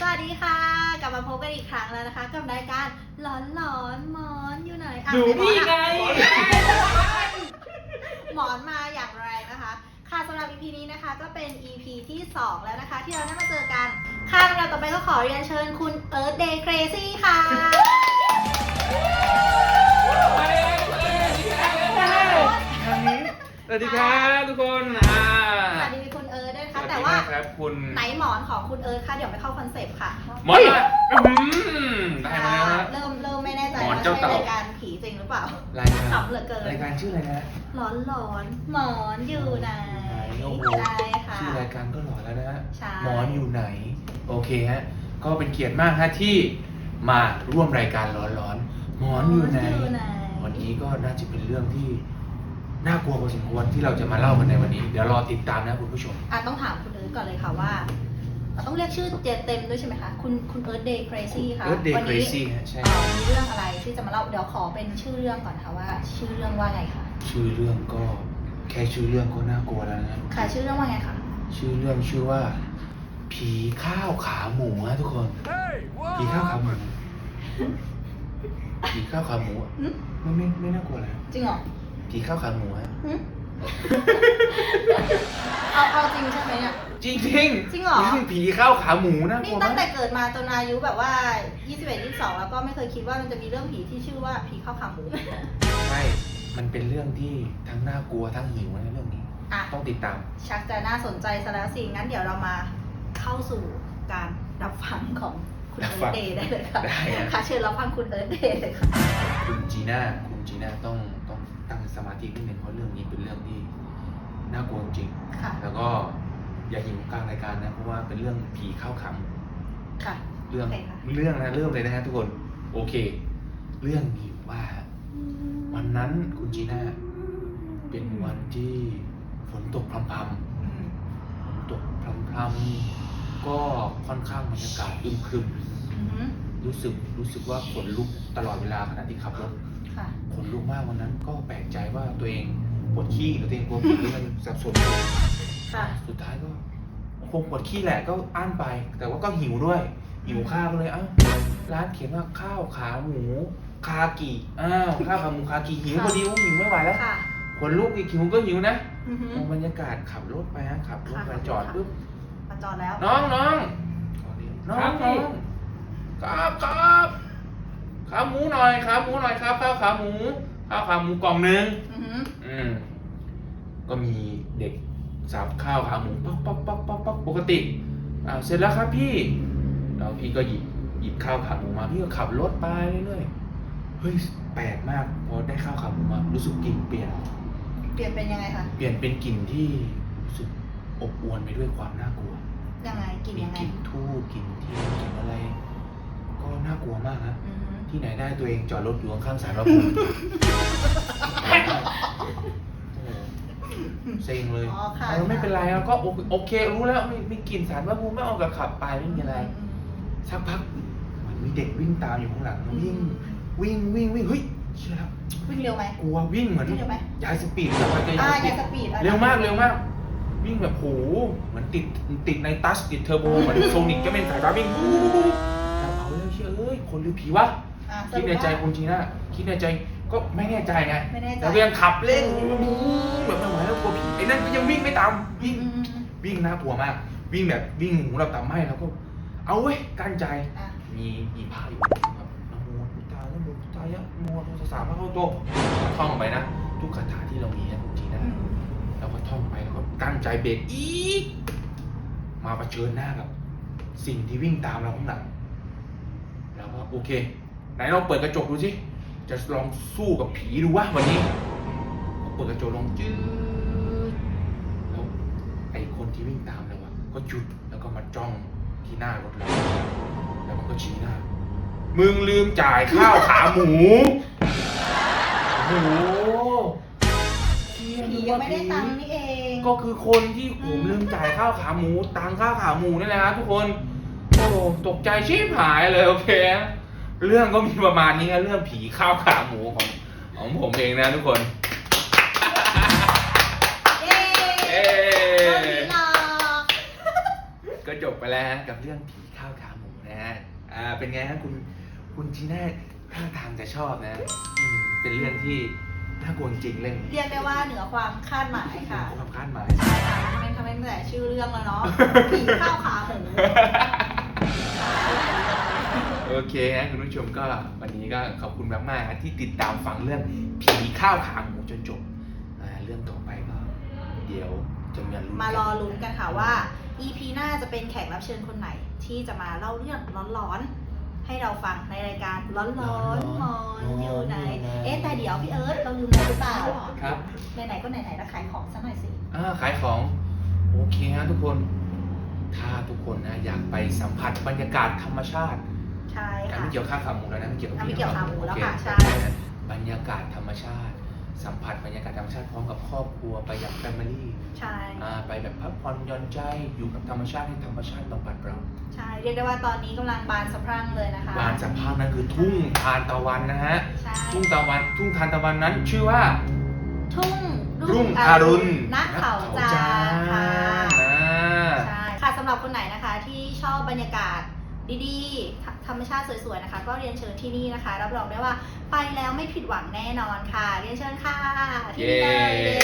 สวัสดีค่ะ กลับมาพบกันอีกครั้งแล้วนะคะ กับรายการหลอนหลอนๆหมอนอยู่ไหนอะอยู่นี่ไง หมอนมาอย่างไรนะคะ ค่ะสำหรับ EP นี้นะคะ ก็เป็น EP ที่ 2 แล้วนะคะ ที่เราได้มาเจอกัน ค่ะลำดับต่อไปก็ขอเรียนเชิญคุณ Earth Day Crazy ค่ะสวัสดีครับทุกคน นะคะสวัสดีแต่ว่าครับ คุณไหนหมอนของคุณเอิร์ธคะเดี๋ยวไม่เข้าคอนเซปต์ค่ะหมอนมาอื้อหือได้มาแล้วฮะ เริ่มเริ่มไม่แน่ใจหมอนว่าเจ้าใช่เต่า รายการผีจริงหรือเปล่ารายการขำเหลือเกิน รายการชื่ออะไรนะหลอนหลอนๆหมอนอยู่ไหนโอ้โหใช่ค่ะ ชื่อรายการก็หล่อแล้วนะฮะใช่ หมอนอยู่ไหน โอเคฮะ ก็เป็นเกียรติมากฮะที่มาร่วมรายการร้อนๆหมอนอยู่ไหน วันนี้ก็น่าจะเป็นเรื่องที่ น่ากลัวพอสมควรที่เราจะมาเล่ากันในวันนี้ เดี๋ยวรอติดตามนะคุณผู้ชม อะต้องถามคุณเอิร์ธก่อนเลยค่ะว่าเราต้องเรียกชื่อเจเต็มด้วยใช่ไหมคะคุณคุณเอิร์ธเดย์ครซี่ค่ะ Earth Day วันี้ Crazy ฮะใช่ เอ่อมีเรื่องอะไรที่จะมาเล่าเดี๋ยวขอเป็นชื่อเรื่องก่อนค่ะว่า ชื่อเรื่องว่าไงคะชื่อเรื่องก็แค่ชื่อเรื่องก็น่ากลัวแล้วนะค่ะชื่อเรื่องว่าไงคะชื่อเรื่องชื่อว่า ผีข้าวขาหมูฮะทุกคน ผีข้าวขาหมูผีข้าวขาหมูอะหึไม่ไม่ไม่น่ากลัวเลยจริงเหรอ ผีข้าวขาหมูฮะหึเอาเอาจริงใช่ไหมเนี่ย จริงจริงจริงเหรอ ผีข้าวขาหมูน่ากนี่ลัวตั้มางแต่กเกิดมาจนอายุแบบว่า 21 22 แล้วก็ไม่เคยคิดว่ามันจะมีเรื่องผีที่ชื่อว่าผีข้าวขาหมู ใช่มันเป็นเรื่องที่ทั้งน่ากลัวทั้งหิวนะเรื่องนี้ อะ ต้องติดตาม ชักจะน่าสนใจซะแล้วสิ งั้นเดี๋ยวเรามาเข้าสู่การรับฟังของคุณรับเอิฟัร์งธเดย์ได้เลยค่ะได้ฮะค่ะเชิญรับฟังคุณเอิร์ธเดย์เลยค่ะ คุณจีน่าคุณจีน่าต้องต้องตั้ง สมาธินิดนึงเพราะเรื่องนี้เป็นเรื่องที่น่ากลัวจริง ค่ะ แล้วก็อย่าหิวกลางรายการนะเพราะว่าเป็นเรื่องผีข้าวขาหมูค่ะ เรื่องโอเคค่ะ เรื่องนะเริ่มเลยนะฮะทุกคนโอเค เรื่องมีอยู่ว่า วันนั้นคุณจีน่าเป็นวันที่ฝนตกพรำๆ อืมฝนตกพรำๆก็ค่อนข้างบรรยากาศอึมครึม อือหือรู้สึกรู้สึกว่าขนลุกตลอดเวลาขณะที่ขับรถค่ะข นลุกมากวันนั้น ก็แปลกใจว่าตัวเองปวดขี้หรือตัวเองกลัวผีหรือมันสับสนอยู่ค่ะ สุดท้ายก็คงปวดขี้แหละก็อั้นไป แต่ว่าก็หิวด้วย หิวข้าวก็เลยเอ้าร้านเขียนว่าข้าวขาหมูคากิอ้าวข้าวขาหมูคากิหิวพอดีว่าหิวไม่ไหวแล้วค่ะ ขนลุกอีกหิวก็หิวนะอือหือมองบรรยากาศขับรถไปฮะขับรถไปค่ะ จอดปุ๊บมาจอดแล้ว น้องน้องน้องครับน้องครับครับขา หมูหน่อยขาหมูหน่อยครับข้าวขาหมูข้าวขาหมูกล่องหนึงอือหืออืมก็มีเด็กสับข้าวขาหมูป๊อกป๊อกป๊อกป๊อกป๊อกปกติอ่าเสร็จแล้วครับพี่แล้วพี่ก็หยิบหยิบข้าวขาหมูมาพี่ก็ขับรถไปเรื่อยๆเฮ้ยแปลกมากพอได้ข้าวขาหมูมารู้สึกกลิ่นเปลี่ยน เปลี่ยนเป็นยังไงคะเปลี่ยนเป็นกลิ่นที่รู้สึกอบอวลไปด้วยความน่ากลัว ยังไงกินมียังไงกลิ่นทูบกลิ่นเทียนกลิ่นอะไร ก็น่ากลัวมากนะอือหือ ที่ไหนได้ตัวเองจอดรถอยู่ข้างๆสารพระภูมิโอ้โหเซ็งเลยอ๋อค่ะ เออไม่เป็นไรเราก็โอโอเค รู้แล้วไม่ไม่กลิ่นสารพระภูมิไม่เอากับขับไปไม่มีอะไรอืมสักพักเหมือนมีเด็กวิ่งตามอยู่ข้างหลังวิ่ง วิ่งวิ่งวิ่งเฮ้ยเชื่อแล้ววิ่งเร็วไหม กลัววิ่งเหมือนวิ่งเร็วไหมย้ายสปีดแล้วไปก็อ่าย้ายสอย่าปีดสปีดอะเร็วมากเร็วมาก วิ่งแบบโหเหมือนติดติดในตัสติดเทอร์โบเหมือนโซนิกก็เป็นสายฟ้าวิ่งวู้เราเอาแล้วเชื่อเอ้ยคนหรือผีวะ อะสคิดรุปในใจว่าคุณจีน่าคิดในใจก็ไม่แน่ใจไงไม่แน่ใจ แต่ก็ยังขับเร่งแบบไม่ไหวแล้วกลัวผีไอ้นั่นก็ยังวิ่งไม่ตามอืวิ่งมอืมอืมวิ่งน่ากลัวมาก วิ่งแบบวิ่งหูเราต่ำไหมแล้วก็ เอาเว้ยกั้นใจ อะมีมีมีผ้าอยู่แบบนะโมพุทธายะโมพุทธายะโมตัสสะพระเข้าโตท่องไปนะ ทุกคาถาที่เรามีนะคุณจีน่าอืมแล้วก็ท่องไปแล้วก็กั้นใจเบรกอีกมาเผชิญหน้ากับ สิ่งที่วิ่งตามเราข้างหลังแล้วก็โอเค ไหนลองเปิดกระจกดูสิ จะลองสู้กับผีดูว่าวันนี้ก็เปิดกระจกลงจืดแล้วไอ้คนที่วิ่งตามเราอะก็หยุดแล้วก็มาจ้องที่หน้ารถเราแล้วมันก็ชี้หน้า มึงลืมจ่ายข้าวขาหมู โอ้โหเชี่ผียังไม่ได้ตังค์นี่เองก็คือคนที่ผมลืมจ่ายข้าวขาหมู ตังค่าขาหมูนี่แหละครับทุกคน โอ้ตกใจชิบหายเลยโอเค เรื่องก็มีประมาณนี้นะเรื่องผีข้าวขาหมูของของผมเองนะทุกคนเย้เย้โดนผีหลอกก็จบไปแล้วฮะกับเรื่องผีข้าวาวขาหมูนะฮะอ่าเป็นไงฮะคุณคุณจีน่าท่าทางจะชอบนะอืมเป็นเรื่องที่น่ากลัวจริงๆเรื่องนี้เรียกได้ว่าเหนือความคาดหมายค่ะความคาดหมาย ใช่ค่ะทำไมทำไมตั้งแต่ชื่อเรื่องแล้วเนาะผีข้าวขาหมู โอเคฮะคุณผู้ชมก็วันนี้ก็ขอบคุณมากๆนะที่ติดตามฟังเรื่องผีข้าวขาหมูจนจบอ่าเรื่องต่อไปก็เดี๋ยวจะมีลุ้นมารกัอนลุ้นกันค่ะว่า EP หน้าจะเป็นแขกรับเชิญคนไหน ที่จะมาเล่าเรื่องร้อนๆ ให้เราฟังในรายการร้อนๆร้มออนนๆอยู่ไหนอยู่ไหน เอ๊ะแต่เดี๋ยวพี่เอิร์ธเราลืมอะไรหรือเปล่าครับไหนๆก็ไหนๆแล้วขายของสักหน่อยสิ อ่าขายของ โอเคฮะทุกคน ถ้าทุกคนนะอยากไปสัมผัสบรรยากาศธรรมชาติ ใช่แต่ค่ะ ไม่เกี่ยวข้าวขาหมูแล้วนะไม่เกี่ยวกับอะไม่เกี่ยวขาหมูแล้วค่ะโอเใช่ บรรยากาศธรรมชาติ สัมผัสบรรยากาศธรรมชาติพร้อมกับครอบครัวไปกับแฟมิลี่ใช่อ่าไปแบบพักผ่อนหย่อนใจอยู่กับธรรมชาติให้ธรรมชาติบำบัดเราใช่เรียกได้ว่าตอนนี้กำลังบานสะพรั่งเลยนะคะบานสะพรั่งนั่นคือทุ่งทานตะวันนะฮะใช่ทุ่งตะวัน ทุ่งทานตะวันนั้นชื่อว่า ทุ่งรุ่งอรุณณเขาจาค่ะ นะ ใช่ค่ะสำหรับคนไหนนะคะที่ชอบบรรยากาศ ดีๆธธรรมชาติสวยๆ นะคะ ก็เรียนเชิญที่นี่นะคะ รับรองได้ว่าไปแล้วไม่ผิดหวังแน่นอนค่ะ เรียนเชิญค่ะที่นี่เลยเย้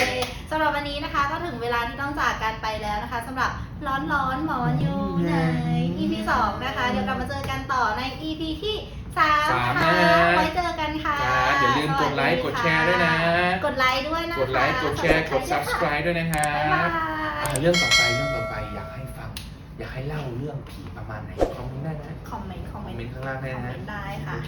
สำหรับวันนี้นะคะก็ถึงเวลาที่ต้องจากกันไปแล้วนะคะสำหรับร้อนร้อนๆหมอนอยู่ไหน EP สองนะคะ เดี๋ยวกลับมาเจอกันต่อใน EP ที่สามสามค่ะนะไว้เจอกันค่ะจ้าอย่าลืมกดไลค์กดแชร์ด้วยนะ กดไลค์ด้วยนะคะกดไลค์กดแชร์กด subscribe ด้วยนะครับ๊ายบาบยอ่าเรื่องต่อไปเรื่องต่อ อยากให้เล่าเรื่องผีประมาณไหนคอมเมนต์ได้นะคอมเมนต์คอมคเมอมนต์เมนต์ข้างล่างได้คอมเมนะ นต์ได้ค่ะ